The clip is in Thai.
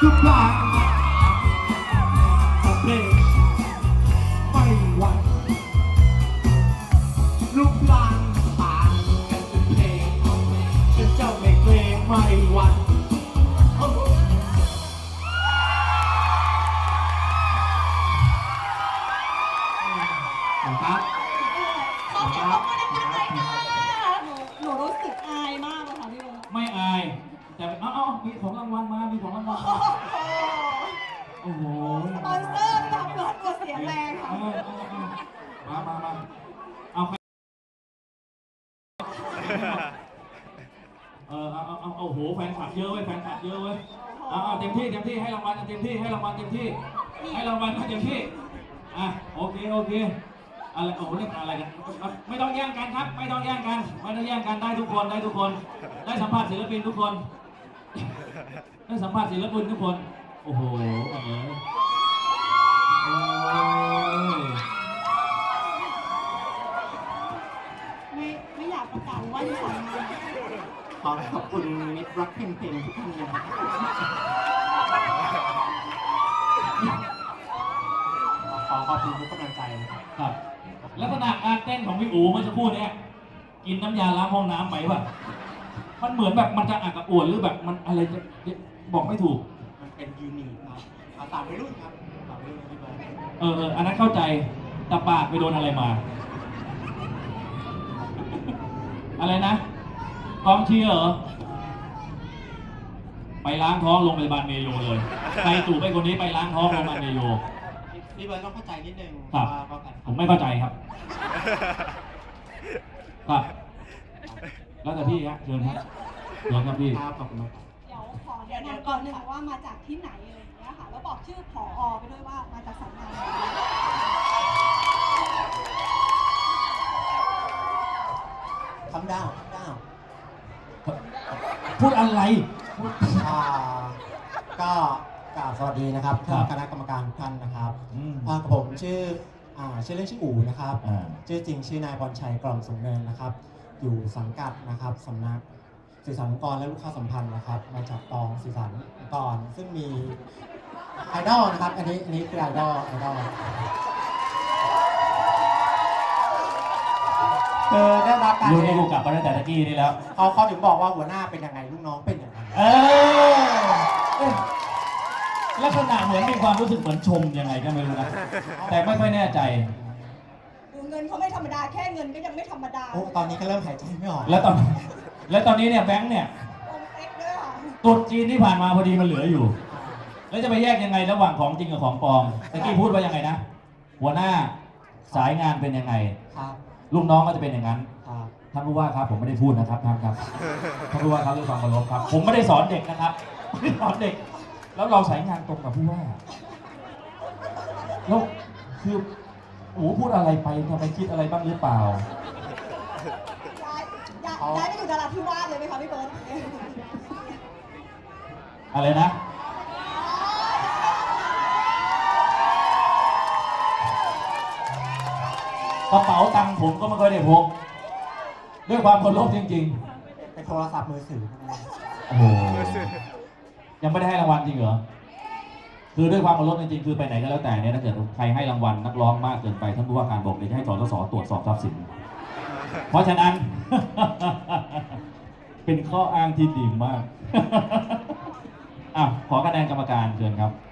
คือปลาเพลงไม่วันลูกลางผ่านกันเป็นเพลงฉันเจ้าไม่เกรงไม่วันขอเสียงปรบมือดังๆค่ะหหนูรู้สึกอายมากเลคะพี่โบไม่อาย แต่เอาอามีของรางวัลมา มีของรางวัลมาโอ้โหสปอนเซอร์ทำเงินกว่าเสียแรงค่ะ เออเออเออมามามาเอาใครเออเอาเอาเอาเอาโอ้โหแฟนคลับเยอะเว้ยแฟนคลับเยอะเว้ยเอาเอาเต็มที่เต็มที่ให้รางวัลเต็มที่ให้รางวัลเต็มที่ให้รางวัลเต็มที่อะโอเคโอเคอะไรโอ้โหเรียกอะไรกันไม่ต้องแย่งกันครับ ไม่ต้องแย่งกัน ไม่ต้องแย่งกันได้ทุกคนได้ทุกคน ได้สัมภาษณ์ศิลปินทุกคน ได้สัมภาษณ์ศิลปินทุกคน โอ้โหเออโอ้ยไม่ไม่อยากประกาศว่าที่สองงานขอขอบคุณมิตรรักเพลงเพลงทุกท่านนะครับขอขอบคุณทุกกำลังใจนะครับครับ ลักษณะการเต้นของพี่อูเมื่อสักครู่เนี้ยกินน้ำยาล้างห้องน้ำไปป่ะ มันเหมือนแบบมันจะอักกระอ่วนหรือแบบมันอะไรจะบอกไม่ถูก มันเป็นยูนิคครับภาษาวัยรุ่นครับภาษาวัยรุ่นที่เบิร์ดเออเอออันนั้นเข้าใจแต่ปากไปโดนอะไรมา อะไรนะกองเชียร์เหรอไปล้างท้องโรงพยาบาลเมโยเลยใครจูบไปคนนี้ไปล้างท้องโรงพยาบาลเมโยพี่เบิร์ดต้องเข้าใจนิดนึงครับว่าว่าแฟนคผลับมไม่เข้าใจครับ ครับ แล้วแต่พี่ฮะเชิญครับเชิญครับพี่ครับขอบคุณมากครับ เดี๋ยวขอแนะนำก่อนหนึ่งว่ามาจากที่ไหนอะไรอย่างเงี้ยค่ะ แล้วบอกชื่อผอไปด้วยว่ามาจากสำนักงานไหนคำดาวคำดาวพูดอะไร อ่าก็กราบสวัสดีนะครับครัท่านบคณะกรรมการทุกท่านนะครับอืมอ่ากับผมชื่ออ่าชื่อเล่นชื่ออู๋นะครับ อ่า ชื่อจริงชื่อนายบอลชัยกล่อมสูงเนินนะครับ อยู่สังกัดนะครับสำนักสื่อสารองค์กรและลูกค้าสัมพันธ์นะครับ มาจากกองสื่อสารองค์กรซึ่งมีไอดอลนะครับ อันนี้อันนี้คือไอดอลไอดอลคือได้รับการยูนี่กูกลับมาตั้งแต่ตะกี้นี่แล้ว เขาเขาถึงบอกว่าหัวหน้าเป็นยังไงลูกน้องเป็นยังไงเออเอ๊ะลักษณะเหมือนมีความรู้สึกเหมือนชมยังไงก็ไม่รู้นะแต่ไม่ค่อยแน่ใจ ดูเงินเขาไม่ธรรมดาแค่เงินก็ยังไม่ธรรมดาโอ้ตอนนี้ก็เริ่มหายใจไม่ออกแล้วตอนแล้วตอนนี้เนี่ยแบงค์เนี่ยตรงเป๊กด้วยค่ะตรุดจีนที่ผ่านมาพอดีมันเหลืออยู่ แล้วจะไปแยกยังไงระหว่างของจริงกับของปลอมตะกี้พูดว่ายังไงนะหัวหน้าสายงานเป็นยังไง ครับลูกน้องก็จะเป็นอย่างนั้น ครับท่านผู้ว่าครับผมไม่ได้พูดนะครับท่านครับท่านผู้ว่าครับด้วยความเคารพครับ ผมไม่ได้สอนเด็กนะครับไม่ได้สอนเด็ก แล้วเราสายงานตรงกับผู้ว่าแล้วคือ โอ้โหพูดอะไรไปทำไมคิดอะไรบ้างหรือเปล่า ย้ายย้ายย้ายไปอยู่นราธิวาสเลยไหมคะพี่เบิร์ตอะไรนะ กระเป๋าตังค์ผมก็ไม่ค่อยได้พกด้วยความเคารพจริง เป็นโทรศัพท์มือถือนะๆโอ้โหยังไม่ได้ให้รางวัลจริงเหรอ คือด้วยความเคารพจริงๆคือไปไหนก็แล้วแต่เนี่ยถ้าเกิดใครให้รางวัลนักร้องมากเกินไปท่านผู้ว่าการบอกเลยจะให้สสสตรวจสอบทรัพย์สิน เพราะฉะนั้น เป็นข้ออ้างที่ดีมากอะขอคะแนนกรรมการเชิญครับ